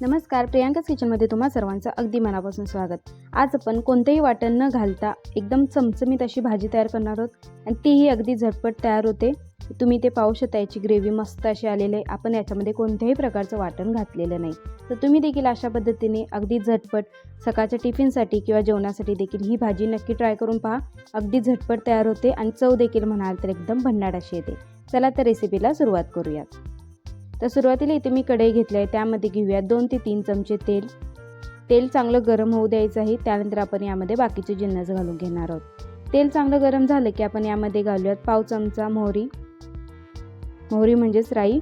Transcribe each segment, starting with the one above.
नमस्कार प्रियांकाच किचनमध्ये तुम्हा सर्वांचं अगदी मनापासून स्वागत. आज आपण कोणतंही वाटण न घालता एकदम चमचमीत अशी भाजी तयार करणार आहोत आणि तीही अगदी झटपट तयार होते. तुम्ही ते पाहू शकता याची ग्रेव्ही मस्त अशी आलेली आहे. आपण याच्यामध्ये कोणत्याही प्रकारचं वाटण घातलेलं नाही. तर तुम्ही देखील अशा पद्धतीने अगदी झटपट सकाळच्या टिफिनसाठी किंवा जेवणासाठी देखील ही भाजी नक्की ट्राय करून पहा. अगदी झटपट तयार होते आणि चव देखील म्हणाल तर एकदम भन्नाट अशी येते. चला तर रेसिपीला सुरुवात करूयात. तर सुरुवातीला इथे मी कढई घेतली आहे. त्यामध्ये घेऊया दोन ते तीन चमचे तेल. तेल चांगलं गरम होऊ द्यायचं आहे. त्यानंतर आपण यामध्ये बाकीचे जिन्नस घालून घेणार आहोत. तेल चांगलं गरम झालं की आपण यामध्ये घालूयात पाव चमचा मोहरी. मोहरी म्हणजेच राई.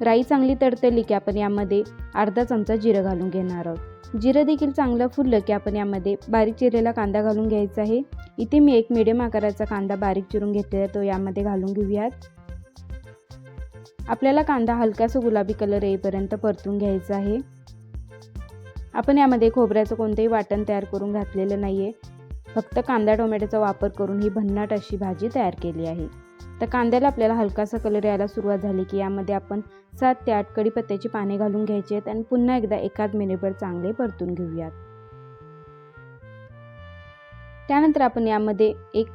राई चांगली तडतडली की आपण यामध्ये अर्धा चमचा जिरं घालून घेणार आहोत. जिरं देखील चांगलं फुललं की आपण यामध्ये बारीक चिरलेला कांदा घालून घ्यायचा आहे. इथे मी एक मिडियम आकाराचा कांदा बारीक चिरून घेतलेला तो यामध्ये घालून घेऊयात. आपल्याला कांदा हलकासा गुलाबी कलर येईपर्यंत परतून घ्यायचा आहे. आपण यामध्ये खोबऱ्याचं कोणतंही वाटण तयार करून घातलेलं नाही आहे फक्त कांदा टोमॅटोचा वापर करून ही भन्नाट अशी भाजी तयार केली आहे. तर कांद्याला आपल्याला हलकासा कलर यायला सुरुवात झाली की यामध्ये आपण सात ते आठ कढीपत्त्याची पाने घालून घ्यायची आहेत आणि पुन्हा एकदा एकाच मिनिटभर चांगले परतून घेऊयात. त्यानंतर आपण यामध्ये एक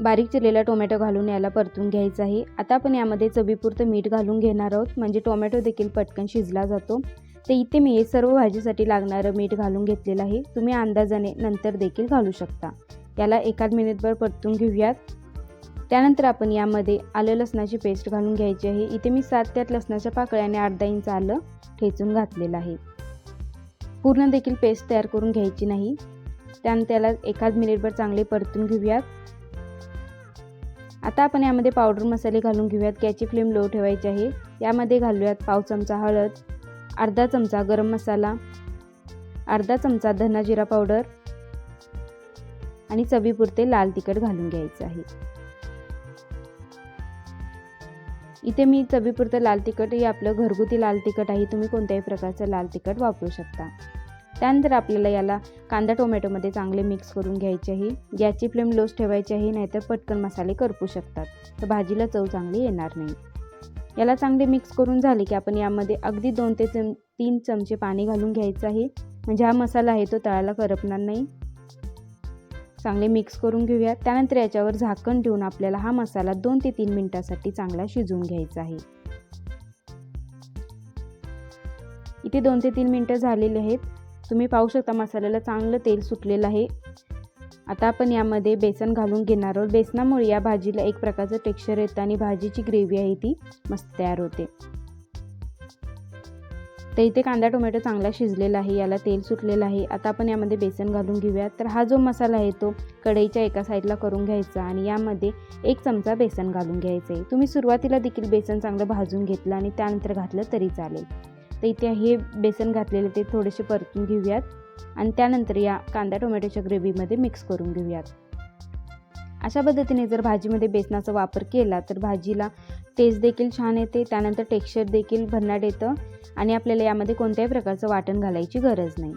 बारीक चिरलेला टोमॅटो घालून याला परतून घ्यायचा आहे. आता आपण यामध्ये चवीपुरतं मीठ घालून घेणार आहोत. म्हणजे टोमॅटो देखील पटकन शिजला जातो. तर इथे मी हे सर्व भाजीसाठी लागणारं मीठ घालून घेतलेलं आहे. तुम्ही अंदाजाने नंतर देखील घालू शकता. याला एकाच मिनिटभर परतून घेऊयात. त्यानंतर आपण यामध्ये आलं लसणाची पेस्ट घालून घ्यायची आहे. इथे मी सात त्यात लसणाच्या पाकळ्याने अर्धा इंच आलं ठेचून घातलेलं आहे. पूर्ण देखील पेस्ट तयार करून घ्यायची नाही. त्यानंतर त्याला एकाच मिनिटभर चांगले परतून घेऊयात. आता आपण यामध्ये पावडर मसाले घालून घेऊयात. गॅसची फ्लेम लो ठेवायची आहे. यामध्ये घालूयात पाव चमचा हळद अर्धा चमचा गरम मसाला अर्धा चमचा धना जिरा पावडर आणि चवीपुरते लाल तिखट घालून घ्यायचं आहे. इथे मी चवीपुरतं लाल तिखट हे आपलं घरगुती लाल तिखट आहे. तुम्ही कोणत्याही प्रकारचं लाल तिखट वापरू शकता. त्यानंतर आपल्याला याला कांदा टोमॅटोमध्ये चांगले मिक्स करून घ्यायचे आहे गॅसची फ्लेम लोस ठेवायची आहे नाहीतर पटकन मसाले करपू शकतात. तर भाजीला चव चांगली येणार नाही. याला चांगले मिक्स करून झाले की आपण यामध्ये अगदी दोन ते चम तीन चमचे पाणी घालून घ्यायचं आहे म्हणजे हा मसाला आहे तो तळाला करपणार नाही. चांगले मिक्स करून घेऊया. त्यानंतर याच्यावर झाकण ठेवून आपल्याला हा मसाला दोन ते तीन मिनटासाठी चांगला शिजवून घ्यायचा आहे इथे दोन ते तीन मिनटं झालेले आहेत. तुम्ही पाहू शकता मसाल्याला चांगलं तेल सुटलेलं आहे. आता आपण यामध्ये बेसन घालून घेणार आहोत. बेसनामुळे या भाजीला एक प्रकारचं टेक्स्चर येतं आणि भाजीची ग्रेव्ही आहे ती मस्त तयार होते. तर इथे कांदा टोमॅटो चांगला शिजलेला आहे. याला तेल सुटलेलं आहे. आता आपण यामध्ये बेसन घालून घेऊया. तर हा जो मसाला आहे तो कढईच्या एका साईडला करून घ्यायचा आणि यामध्ये एक चमचा बेसन घालून घ्यायचं आहे. तुम्ही सुरुवातीला देखील बेसन चांगलं भाजून घेतलं आणि त्यानंतर घातलं तरी चालेल. तर इथे हे बेसन घातलेले ते थोडेसे परतून घेऊयात. आणि त्यानंतर या कांदा टोमॅटोच्या ग्रेव्हीमध्ये मिक्स करून घेऊयात. अशा पद्धतीने जर भाजीमध्ये बेसनाचा वापर केला तर भाजीला टेस्ट देखील छान येते त्यानंतर टेक्स्चर देखील भन्नाट येतं आणि आपल्याला यामध्ये कोणत्याही प्रकारचं वाटण घालायची गरज नाही.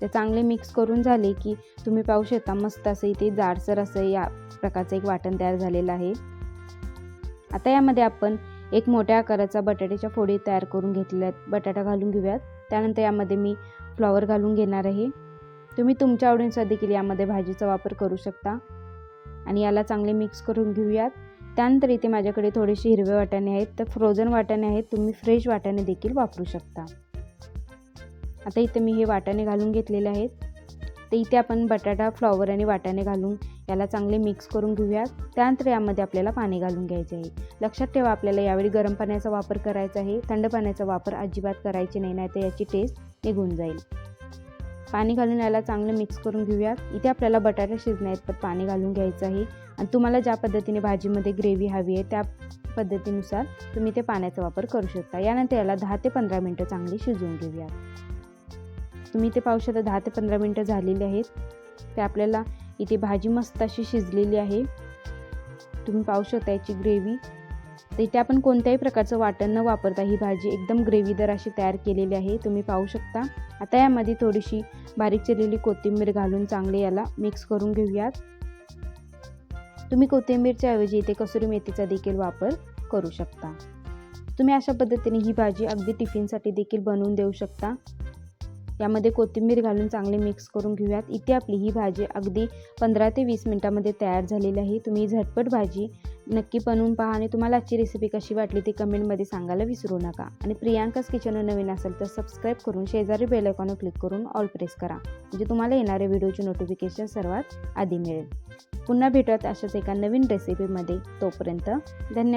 ते चांगले मिक्स करून झाले की तुम्ही पाहू शकता मस्त असं इथे जाडसर असं या प्रकारचं एक वाटण तयार झालेलं आहे. आता यामध्ये आपण एक मोठ्या आकाराचा बटाट्याच्या फोडी तयार करून घेतल्या आहेत. बटाटा घालून घेऊयात. त्यानंतर यामध्ये मी फ्लॉवर घालून घेणार आहे. तुम्ही तुमच्या आवडीनुसार देखील यामध्ये भाजीचा वापर करू शकता. आणि याला चांगले मिक्स करून घेऊयात. त्यानंतर इथे माझ्याकडे थोडेसे हिरवे वाटाणे आहेत. तर फ्रोझन वाटाणे आहेत. तुम्ही फ्रेश वाटाणे देखील वापरू शकता. आता इथे मी हे वाटाणे घालून घेतलेले आहेत. तर इथे आपण बटाटा फ्लॉवर आणि वाटाणे घालून याला चांगले मिक्स करून घेऊयात. त्यानंतर यामध्ये आपल्याला पाणी घालून घ्यायचे आहे. लक्षात ठेवा आपल्याला यावेळी गरम पाण्याचा वापर करायचा आहे. थंड पाण्याचा वापर अजिबात करायचे नाही नाही तर याची टेस्ट निघून जाईल. पाणी घालून याला चांगलं मिक्स करून घेऊयात. इथे आपल्याला बटाटे शिजणे आहेत तर पाणी घालून घ्यायचं आहे. आणि तुम्हाला ज्या पद्धतीने भाजीमध्ये ग्रेव्ही हवी आहे त्या पद्धतीनुसार तुम्ही ते पाण्याचा वापर करू शकता. यानंतर याला दहा ते पंधरा मिनटं चांगली शिजवून घेऊयात. तुम्ही इथे पाहू शकता दहा ते पंधरा मिनटं झालेली आहेत. ते आपल्याला इथे भाजी मस्त अशी शिजलेली आहे. तुम्ही पाहू शकता याची ग्रेव्ही. तर इथे आपण कोणत्याही प्रकारचं वाटण न वापरता ही भाजी एकदम ग्रेव्हीदार अशी तयार केलेली आहे. तुम्ही पाहू शकता. आता यामध्ये थोडीशी बारीक चिरलेली कोथिंबीर घालून चांगले याला मिक्स करून घेऊयात. तुम्ही कोथिंबीरच्या ऐवजी इथे कसुरी मेथीचा देखील वापर करू शकता. तुम्ही अशा पद्धतीने ही भाजी अगदी टिफिनसाठी देखील बनवून देऊ शकता. यामध्ये कोथिंबीर घालून चांगले मिक्स करून घेऊयात. इथे आपली ही भाजी अगदी पंधरा ते वीस मिनटामध्ये तयार झालेली आहे. तुम्ही झटपट भाजी नक्की बनवून पहा आणि तुम्हाला आजची रेसिपी कशी वाटली ती कमेंटमध्ये सांगायला विसरू नका. आणि प्रियांकाच किचनवर नवीन असेल तर सबस्क्राईब करून शेजारी बेलायकॉनवर क्लिक करून ऑल प्रेस करा. म्हणजे तुम्हाला येणाऱ्या व्हिडिओचे नोटिफिकेशन सर्वात आधी मिळेल. पुन्हा भेटत अशाच एका नवीन रेसिपीमध्ये तोपर्यंत धन्यवाद.